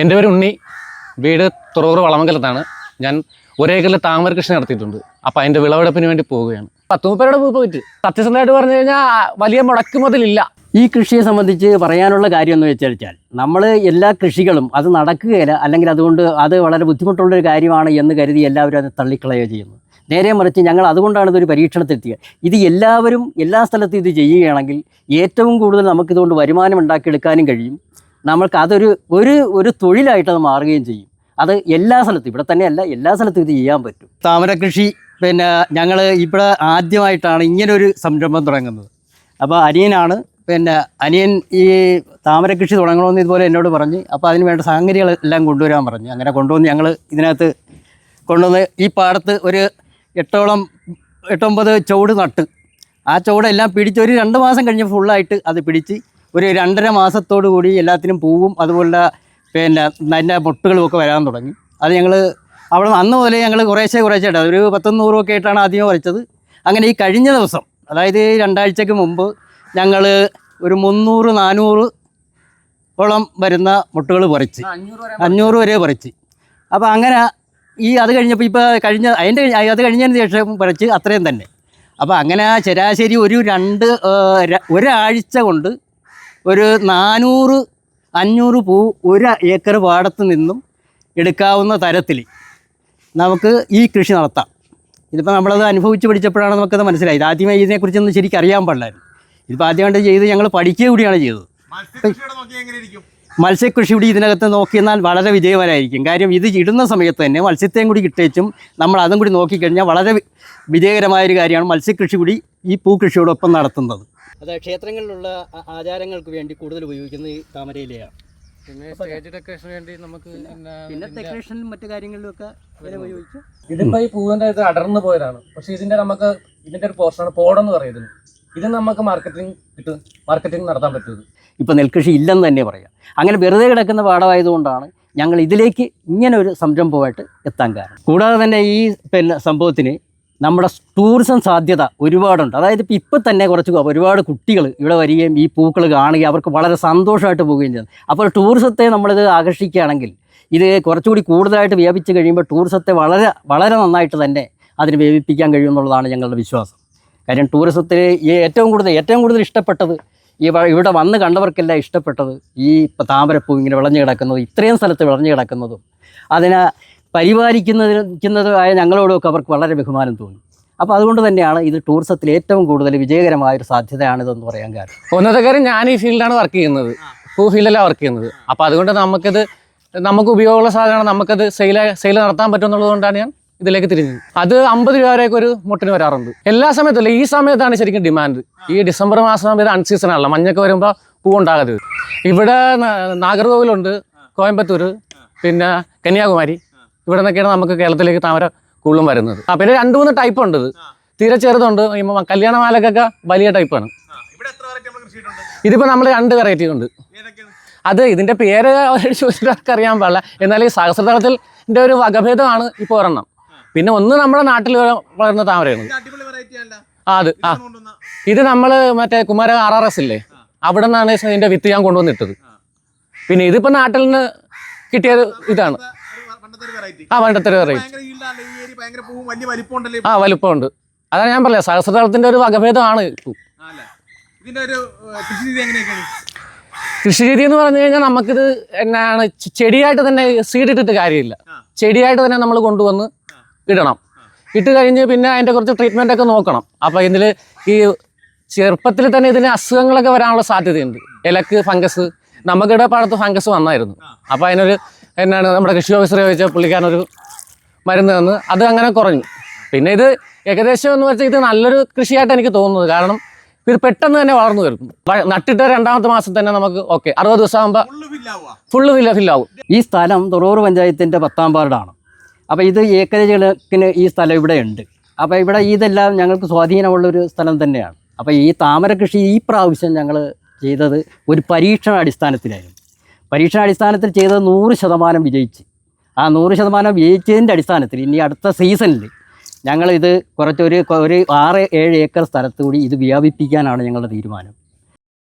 എന്റെ പേര് ഉണ്ണി. വീട് തുറവൂർ വളമംഗലത്താണ്. ഞാൻ ഒരേക്കറിൽ താമര കൃഷി നടത്തിയിട്ടുണ്ട്. അപ്പോൾ അതിന്റെ വിളവെടുപ്പിന് വേണ്ടി പോവുകയാണ്. പത്ത് മുപ്പരുടെ പൂപ്പ് പോയിട്ട് സത്യസന്ധമായിട്ട് പറഞ്ഞു കഴിഞ്ഞാൽ വലിയ മുടക്ക് മുതലില്ല. ഈ കൃഷിയെ സംബന്ധിച്ച് പറയാനുള്ള കാര്യം എന്ന് വെച്ചാൽ നമ്മൾ എല്ലാ കൃഷികളും അത് നടക്കുകയില്ല. അല്ലെങ്കിൽ അതുകൊണ്ട് അത് വളരെ ബുദ്ധിമുട്ടുള്ളൊരു കാര്യമാണ് എന്ന് കരുതി എല്ലാവരും അത് തള്ളിക്കളയുകയോ ചെയ്യുന്നു. നേരെ മറിച്ച് ഞങ്ങൾ അതുകൊണ്ടാണ് ഇതൊരു പരീക്ഷണത്തിലെത്തിയത്. ഇത് എല്ലാവരും എല്ലാ സ്ഥലത്തും ഇത് ചെയ്യുകയാണെങ്കിൽ ഏറ്റവും കൂടുതൽ നമുക്കിതുകൊണ്ട് വരുമാനം ഉണ്ടാക്കിയെടുക്കാനും കഴിയും. നമ്മൾക്ക് അതൊരു ഒരു ഒരു തൊഴിലായിട്ട് അത് മാറുകയും ചെയ്യും. അത് എല്ലാ സ്ഥലത്തും ഇവിടെ തന്നെയല്ല എല്ലാ സ്ഥലത്തും ഇത് ചെയ്യാൻ പറ്റും. താമര കൃഷി പിന്നെ ഞങ്ങൾ ഇവിടെ ആദ്യമായിട്ടാണ് ഇങ്ങനൊരു സംരംഭം തുടങ്ങുന്നത്. അപ്പോൾ അനിയനാണ് പിന്നെ അനിയൻ ഈ താമര കൃഷി തുടങ്ങണമെന്ന് ഇതുപോലെ എന്നോട് പറഞ്ഞ് അപ്പോൾ അതിന് വേണ്ട സാങ്കര്യങ്ങൾ എല്ലാം കൊണ്ടുവരാൻ പറഞ്ഞു. അങ്ങനെ കൊണ്ടുവന്ന് ഞങ്ങൾ ഇതിനകത്ത് കൊണ്ടുവന്ന് ഈ പാടത്ത് ഒരു എട്ടോളം എട്ടൊമ്പത് ചുവട് നട്ട്. ആ ചുവടെല്ലാം പിടിച്ച് ഒരു രണ്ട് മാസം കഴിഞ്ഞ് ഫുള്ളായിട്ട് അത് പിടിച്ച് ഒരു രണ്ടര മാസത്തോടു കൂടി എല്ലാത്തിനും പൂവും അതുപോലെ പിന്നെ അതിന്റെ മുട്ടുകളും ഒക്കെ വരാൻ തുടങ്ങി. അത് ഞങ്ങൾ അവിടെ നിന്ന് അന്ന് മുതലേ ഞങ്ങൾ കുറേശ്ശേ കുറേശ്ശെ ഇട്ടത്. ഒരു പത്തും നൂറും ഒക്കെ ആയിട്ടാണ് ആദ്യം വരച്ചത്. അങ്ങനെ ഈ കഴിഞ്ഞ ദിവസം അതായത് ഈ രണ്ടാഴ്ചക്ക് മുമ്പ് ഞങ്ങൾ ഒരു മുന്നൂറ് നാനൂറ് ഓളം വരുന്ന മുട്ടുകൾ പറിച്ച്. അഞ്ഞൂറ് വരെ പറിച്ച്. അപ്പോൾ അങ്ങനെ ഈ അത് കഴിഞ്ഞപ്പോൾ ഇപ്പോൾ കഴിഞ്ഞ അതിന്റെ അത് കഴിഞ്ഞതിന് ശേഷം പറിച്ച് അത്രയും തന്നെ. അപ്പോൾ അങ്ങനെ ശരാശരി ഒരു രണ്ട് ഒരാഴ്ച കൊണ്ട് ഒരു നാനൂറ് അഞ്ഞൂറ് പൂ ഒരു ഏക്കർ പാടത്ത് നിന്നും എടുക്കാവുന്ന തരത്തിൽ നമുക്ക് ഈ കൃഷി നടത്താം. ഇതിപ്പോൾ നമ്മളത് അനുഭവിച്ച് പഠിച്ചപ്പോഴാണ് നമുക്കത് മനസ്സിലായത്. ആദ്യമേ ഇതിനെക്കുറിച്ചൊന്നും ശരിക്കും അറിയാൻ പാടില്ലായിരുന്നു. ഇതിപ്പോൾ ആദ്യമായിട്ട് ചെയ്ത് ഞങ്ങൾ പഠിക്കുക കൂടിയാണ് ചെയ്തത്. മത്സ്യകൃഷി കൂടി ഇതിനകത്ത് നോക്കിയെന്നാൽ വളരെ വിജയകരമായിരിക്കും കാര്യം ഇത് ഇടുന്ന സമയത്ത് തന്നെ മത്സ്യത്തെയും കൂടി കിട്ടേച്ചും നമ്മൾ അതും കൂടി നോക്കിക്കഴിഞ്ഞാൽ വളരെ വിജയകരമായൊരു കാര്യമാണ് മത്സ്യകൃഷി കൂടി ഈ പൂക്കൃഷിയോടൊപ്പം നടത്തുന്നത്? അത് ക്ഷേത്രങ്ങളിലുള്ള ആചാരങ്ങൾക്ക് വേണ്ടി കൂടുതൽ ഉപയോഗിക്കുന്നത് ഈ താമരയിലെയാണ്. പിന്നെ സ്റ്റേജ് ഡെക്കറേഷന് വേണ്ടി നമുക്ക് പിന്നെ ഡെക്കറേഷനിലും മറ്റു കാര്യങ്ങളിലും ഒക്കെ വില ഉപയോഗിച്ച് ഇതിപ്പോ ഈ പൂവിന്റെ ഇത് അടർന്നു പോയതാണ്. പക്ഷെ ഇതിന്റെ നമുക്ക് ഇതിന്റെ ഒരു പോർഷനാണ് പോടെന്ന് പറയുന്നത്. ഇത് നമുക്ക് മാർക്കറ്റിംഗ് കിട്ടും. മാർക്കറ്റിംഗ് നടത്താൻ പറ്റുന്നത്. ഇപ്പൊ നെൽകൃഷി ഇല്ലെന്ന് തന്നെ പറയാം. അങ്ങനെ വെറുതെ കിടക്കുന്ന പാടമായതുകൊണ്ടാണ് ഞങ്ങൾ ഇതിലേക്ക് ഇങ്ങനെ ഒരു സംരംഭമായിട്ട് എത്താൻ കാരണം. കൂടാതെ തന്നെ ഈ പിന്നെ സംഭവത്തിന് നമ്മുടെ ടൂറിസം സാധ്യത ഒരുപാടുണ്ട്. അതായത് ഇപ്പോൾ ഇപ്പം തന്നെ കുറച്ച് ഒരുപാട് കുട്ടികൾ ഇവിടെ വരികയും ഈ പൂക്കൾ കാണുകയും അവർക്ക് വളരെ സന്തോഷമായിട്ട് പോവുകയും ചെയ്യുന്നത് അപ്പോൾ ടൂറിസത്തെ നമ്മളിത് ആകർഷിക്കുകയാണെങ്കിൽ ഇത് കുറച്ചുകൂടി കൂടുതലായിട്ട് വ്യാപിച്ച് കഴിയുമ്പോൾ ടൂറിസത്തെ വളരെ വളരെ നന്നായിട്ട് തന്നെ അതിന് വ്യാപിപ്പിക്കാൻ കഴിയുമെന്നുള്ളതാണ് ഞങ്ങളുടെ വിശ്വാസം. കാര്യം ടൂറിസത്തിൽ ഏറ്റവും കൂടുതൽ ഏറ്റവും കൂടുതൽ ഇഷ്ടപ്പെട്ടത് ഈ ഇവിടെ വന്ന് കണ്ടവർക്കെല്ലാം ഇഷ്ടപ്പെട്ടത് ഈ താമരപ്പൂ ഇങ്ങനെ വിളഞ്ഞു കിടക്കുന്നതും ഇത്രയും സ്ഥലത്ത് വിളഞ്ഞു കിടക്കുന്നതും. അതിനെ പരിപാലിക്കുന്നതുമായ ഞങ്ങളോടൊക്കെ അവർക്ക് വളരെ ബഹുമാനം തോന്നി. അപ്പോൾ അതുകൊണ്ട് തന്നെയാണ് ഇത് ടൂറിസത്തിൽ ഏറ്റവും കൂടുതൽ വിജയകരമായ ഒരു സാധ്യതയാണിതെന്ന് പറയാൻ കാരണം. ഒന്നത്തെ കാര്യം ഞാൻ ഈ ഫീൽഡാണ് വർക്ക് ചെയ്യുന്നത്. പൂ ഫീൽഡല്ല വർക്ക് ചെയ്യുന്നത്. അപ്പോൾ അതുകൊണ്ട് നമുക്കത് നമുക്ക് ഉപയോഗമുള്ള സാധനമാണ് നമുക്കത് സെയിൽ സെയിൽ നടത്താൻ പറ്റുമെന്നുള്ളത് ഞാൻ ഇതിലേക്ക് തിരിഞ്ഞത്. അത് അമ്പത് രൂപ വരെയൊക്കെ ഒരു മുട്ടിന് വരാറുണ്ട്. എല്ലാ സമയത്തല്ല ഈ സമയത്താണ് ശരിക്കും ഡിമാൻഡ് ഈ ഡിസംബർ മാസം ഇത് അൺസീസൺ ആണല്ലോ. മഞ്ഞൊക്കെ വരുമ്പോൾ പൂ ഉണ്ടാകരുത്. ഇവിടെ നാഗർകോവിലുണ്ട് കോയമ്പത്തൂർ പിന്നെ കന്യാകുമാരി. ഇവിടെ നിന്നൊക്കെയാണ് നമുക്ക് കേരളത്തിലേക്ക് താമര കൂടുതലും വരുന്നത്. ആ പിന്നെ രണ്ട് മൂന്ന് ടൈപ്പ് ഉണ്ട് ഇത്. തീരെ ചെറുതുണ്ട്. കല്യാണമാലക്കൊക്കെ വലിയ ടൈപ്പാണ് വെറൈറ്റി നമ്മൾ ഇതിപ്പോൾ രണ്ട് വെറൈറ്റി ഉണ്ട്. അത് ഇതിന്റെ പേര് അവരോട് ചോദിച്ചിട്ട് അറിയാൻ പാടില്ല. എന്നാൽ ഈ സഹസ്രതലത്തിൽ ഒരു വകഭേദമാണ് ഇപ്പോൾ ഒരെണ്ണം. പിന്നെ ഒന്ന് നമ്മുടെ നാട്ടിൽ വളർന്ന വളരുന്ന താമരയാണ്. ആ അത് ആ. ഇത് നമ്മൾ മറ്റേ കുമാര ആർ ആർ എസ് ഇല്ലേ? അവിടെ നിന്നാണ് ഇതിന്റെ വിത്ത് ഞാൻ കൊണ്ടുവന്നിട്ടത്. പിന്നെ ഇതിപ്പോ നാട്ടിൽ നിന്ന് കിട്ടിയത് ഇതാണ് ഒരു പണ്ടത്തെ ഒരു വെറൈറ്റി ആ പണ്ടത്തെ ഒരു വെറൈറ്റി ആ വലുപ്പമുണ്ട്. അതാണ് ഞാൻ പറയാം സഹസ്രതലത്തിന്റെ ഒരു വകഭേദമാണ്. കൃഷിരീതി എന്ന് പറഞ്ഞു കഴിഞ്ഞാൽ നമുക്കിത് എന്നാണ് ചെടിയായിട്ട് തന്നെ സീഡ് ഇട്ടിട്ട് കാര്യമില്ല. ചെടിയായിട്ട് തന്നെ നമ്മൾ കൊണ്ടുവന്ന് ഇടണം. ഇട്ട് കഴിഞ്ഞ് പിന്നെ അതിന്റെ കുറച്ച് ട്രീറ്റ്മെന്റ് ഒക്കെ നോക്കണം. അപ്പോൾ ഇതിൽ ഈ ചെറുപ്പത്തിൽ തന്നെ ഇതിന് അസുഖങ്ങളൊക്കെ വരാനുള്ള സാധ്യതയുണ്ട്. ഇലക്ക് ഫംഗസ് നമുക്കിടെ പാടത്ത് ഫംഗസ് വന്നായിരുന്നു. അപ്പോൾ അതിനൊരു എന്നാണ് നമ്മുടെ കൃഷി ഓഫീസറെ ചോദിച്ചാൽ പുള്ളിക്കാരനൊരു മരുന്ന് തന്ന്. അത് അങ്ങനെ കുറഞ്ഞു. പിന്നെ ഇത് ഏകദേശം എന്ന് വെച്ചാൽ ഇത് നല്ലൊരു കൃഷിയായിട്ട് എനിക്ക് തോന്നുന്നത്. കാരണം ഇത് പെട്ടെന്ന് തന്നെ വളർന്നു വരുന്നു. നട്ടിട്ട രണ്ടാമത്തെ മാസം തന്നെ നമുക്ക് ഓക്കെ. അറുപത് ദിവസം ആകുമ്പോൾ ഫുള്ള് ഫില്ല ഫില്ലാവും. ഈ സ്ഥലം തുറവൂർ പഞ്ചായത്തിന്റെ പത്താം വാർഡാണ്. അപ്പോൾ ഇത് ഏക്കറേജ് കണക്കിന് ഈ സ്ഥലം ഇവിടെ ഉണ്ട്. അപ്പോൾ ഇവിടെ ഇതെല്ലാം ഞങ്ങൾക്ക് സ്വാധീനമുള്ളൊരു സ്ഥലം തന്നെയാണ്. അപ്പോൾ ഈ താമര കൃഷി ഈ പ്രാവശ്യം ഞങ്ങൾ ചെയ്തത് ഒരു പരീക്ഷണ അടിസ്ഥാനത്തിലായിരുന്നു പരീക്ഷണ ചെയ്ത് നൂറ് ശതമാനം വിജയിച്ച്. ആ നൂറ് ശതമാനം വിജയിച്ചതിന്റെ അടിസ്ഥാനത്തിൽ ഇനി അടുത്ത സീസണിൽ ഞങ്ങളിത് കുറച്ചൊരു ഒരു ആറ് ഏഴ് ഏക്കർ സ്ഥലത്തുകൂടി ഇത് വ്യാപിപ്പിക്കാനാണ് ഞങ്ങളുടെ തീരുമാനം.